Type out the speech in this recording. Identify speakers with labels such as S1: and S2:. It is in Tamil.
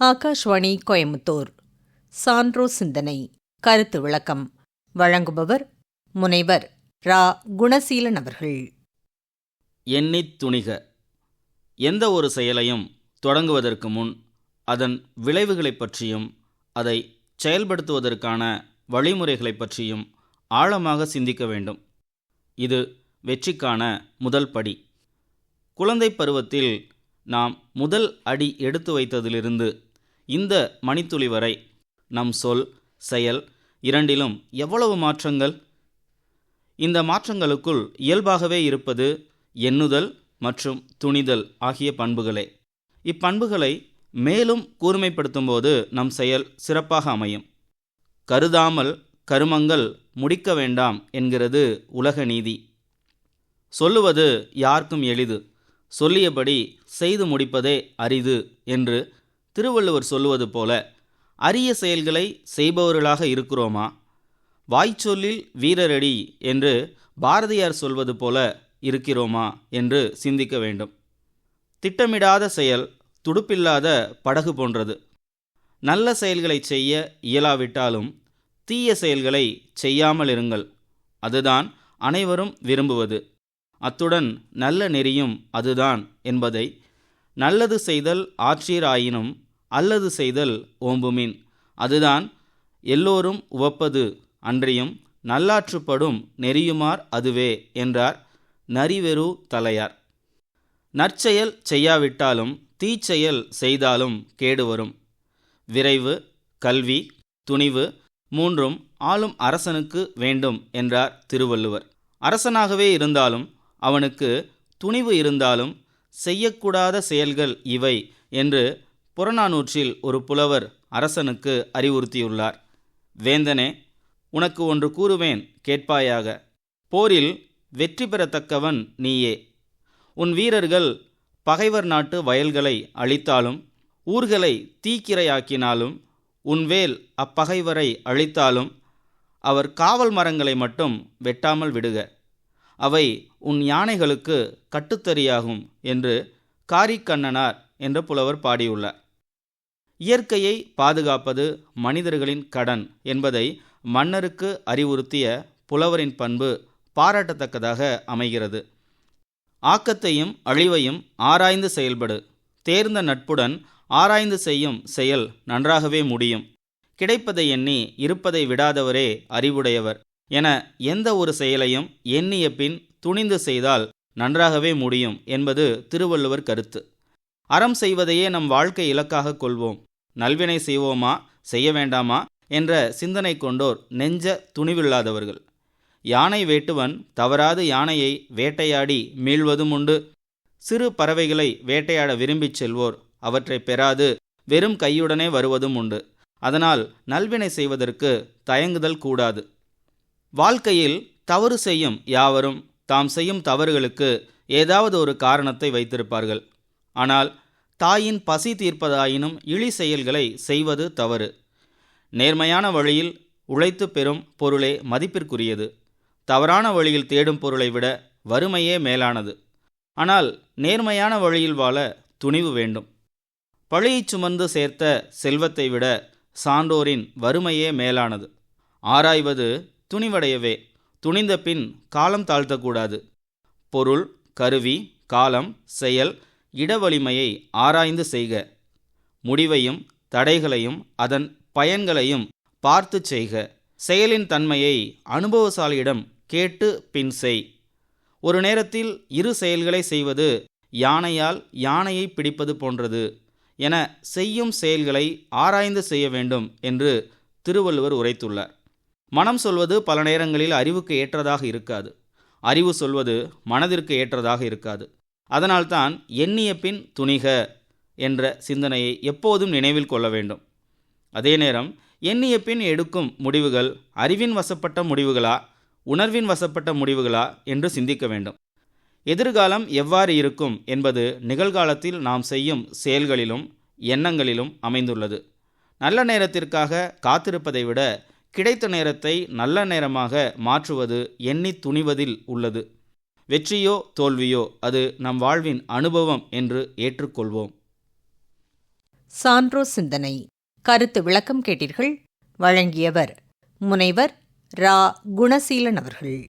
S1: ஆகாஷ்வாணி கோயமுத்தூர் சான்றோ சிந்தனை கருத்து விளக்கம். வழங்குபவர் முனைவர் ரா. குணசீலன் அவர்கள்.
S2: எண்ணித் துணிக. எந்த ஒரு செயலையும் தொடங்குவதற்கு முன் அதன் விளைவுகளைப் பற்றியும் அதை செயல்படுத்துவதற்கான வழிமுறைகளைப் பற்றியும் ஆழமாக சிந்திக்க வேண்டும். இது வெற்றிக்கான முதல் படி. குழந்தை பருவத்தில் நாம் முதல் அடி எடுத்து வைத்ததிலிருந்து இந்த மணித்துளி வரை. நம் சொல் செயல் இரண்டிலும் எவ்வளவு மாற்றங்கள்? இந்த மாற்றங்களுக்குள் இயல்பாகவே இருப்பது எண்ணுதல் மற்றும் துணிதல் ஆகிய பண்புகளே. இப்பண்புகளை மேலும் கூர்மைப்படுத்தும்போது நம் செயல் சிறப்பாக அமையும். கருதாமல் கருமங்கள் முடிக்க வேண்டாம் என்கிறது உலக நீதி. சொல்லுவது யாருக்கும் எளிது. சொல்லியபடி செய்து முடிப்பதே அரிது என்று திருவள்ளுவர் சொல்லுவது போல அரிய செயல்களை செய்பவர்களாக இருக்கிறோமா? வாய்ச்சொல்லில் வீரரடி என்று பாரதியார் சொல்வது போல இருக்கிறோமா என்று சிந்திக்க வேண்டும். திட்டமிடாத செயல் துடுப்பில்லாத படகு போன்றது. நல்ல செயல்களை செய்ய இயலாவிட்டாலும் தீய செயல்களை செய்யாமல் இருங்கள். அதுதான் அனைவரும் விரும்புவது. அத்துடன் நல்ல நெறியும் அதுதான் என்பதை நல்லது செய்தல் ஆற்றீராயினும் அல்லது செய்தல் ஓம்புமின். அதுதான் எல்லோரும் உவப்பது அன்றியும் நல்லாற்றுப்படும் நெறியுமார் அதுவே என்றார் நரிவெரு தலையார். நற்செயல் செய்யாவிட்டாலும் தீச்செயல் செய்தாலும் கேடு வரும். விரைவு கல்வி துணிவு மூன்றும் ஆளும் அரசனுக்கு வேண்டும் என்றார் திருவள்ளுவர். அரசனாகவே இருந்தாலும் அவனுக்கு துணிவு இருந்தாலும் செய்யக்கூடாத செயல்கள் இவை என்று புறநானூற்றில் ஒரு புலவர் அரசனுக்கு அறிவுறுத்தியுள்ளார். வேந்தனே உனக்கு ஒன்று கூறுவேன் கேட்பாயாக. போரில் வெற்றி பெறத்தக்கவன் நீயே. உன் வீரர்கள் பகைவர் நாட்டு வயல்களை அழித்தாலும் ஊர்களை தீக்கிரையாக்கினாலும் உன் வேல் அப்பகைவரை அழித்தாலும் அவர் காவல் மரங்களை மட்டும் வெட்டாமல் விடுக. அவை உன் யானைகளுக்கு கட்டுத்தறியாகும் என்று காரிக்கண்ணனார் என்ற புலவர் பாடியுள்ளார். இயற்கையை பாதுகாப்பது மனிதர்களின் கடன் என்பதை மன்னருக்கு அறிவுறுத்திய புலவரின் பண்பு பாராட்டத்தக்கதாக அமைகிறது. ஆக்கத்தையும் அழிவையும் ஆராய்ந்து செயல்படு. தேர்ந்த நட்புடன் ஆராய்ந்து செய்யும் செயல் நன்றாகவே முடியும். கிடைப்பதை எண்ணி இருப்பதை விடாதவரே அறிவுடையவர். என எந்த ஒரு செயலையும் எண்ணிய பின் துணிந்து செய்தால் நன்றாகவே முடியும் என்பது திருவள்ளுவர் கருத்து. அறம் செய்வதையே நம் வாழ்க்கை இலக்காக கொள்வோம். நல்வினை செய்வோமா? செய்ய வேண்டாமா? என்ற சிந்தனை கொண்டோர் நெஞ்ச துணிவில்லாதவர்கள். யானை வேட்டுவன் தவறாது யானையை வேட்டையாடி மீள்வதும் உண்டு. சிறு பறவைகளை வேட்டையாட விரும்பிச் செல்வோர் அவற்றை பெறாது வெறும் கையுடனே வருவதும் உண்டு. அதனால் நல்வினை செய்வதற்கு தயங்குதல் கூடாது. வாழ்க்கையில் தவறு செய்யும் யாவரும் தாம் செய்யும் தவறுகளுக்கு ஏதாவது ஒரு காரணத்தை வைத்திருப்பார்கள். ஆனால் தாயின் பசி தீர்ப்பதாயினும் இழி செயல்களை செய்வது தவறு. நேர்மையான வழியில் உழைத்து பெறும் பொருளே மதிப்பிற்குரியது. தவறான வழியில் தேடும் பொருளை விட வறுமையே மேலானது. ஆனால் நேர்மையான வழியில் வாழ துணிவு வேண்டும். பழியை சுமந்து சேர்த்த செல்வத்தை விட சான்றோரின் வறுமையே மேலானது. ஆராய்வது துணிவடையவே. துணிந்த பின் காலம் தாழ்த்தக்கூடாது. பொருள் கருவி காலம் செயல் இடவலிமையை ஆராய்ந்து செய்க. முடிவையும் தடைகளையும் அதன் பயன்களையும் பார்த்து செய்க. செயலின் தன்மையை அனுபவசாலியிடம் கேட்டு பின் செய். ஒரு நேரத்தில் இரு செயல்களை செய்வது யானையால் யானையை பிடிப்பது போன்றது என செய்யும் செயல்களை ஆராய்ந்து செய்ய வேண்டும் என்று திருவள்ளுவர் உரைத்துள்ளார். மனம் சொல்வது பல நேரங்களில் அறிவுக்கு ஏற்றதாக இருக்காது. அறிவு சொல்வது மனதிற்கு ஏற்றதாக இருக்காது. அதனால்தான் எண்ணிய பின் துணிக என்ற சிந்தனையை எப்போதும் நினைவில் கொள்ள வேண்டும். அதே நேரம் எண்ணிய பின் எடுக்கும் முடிவுகள் அறிவின் வசப்பட்ட முடிவுகளா உணர்வின் வசப்பட்ட முடிவுகளா என்று சிந்திக்க வேண்டும். எதிர்காலம் எவ்வாறு இருக்கும் என்பது நிகழ்காலத்தில் நாம் செய்யும் செயல்களிலும் எண்ணங்களிலும் அமைந்துள்ளது. நல்ல நேரத்திற்காக காத்திருப்பதை விட கிடைத்த நேரத்தை நல்ல நேரமாக மாற்றுவது எண்ணி துணிவதில் உள்ளது. வெற்றியோ தோல்வியோ அது நம் வாழ்வின் அனுபவம் என்று ஏற்றுக்கொள்வோம்.
S1: சான்றோ சிந்தனை. கருத்து விளக்கம் கேட்டீர்கள். வழங்கியவர் முனைவர் ரா. குணசீலன் அவர்கள்.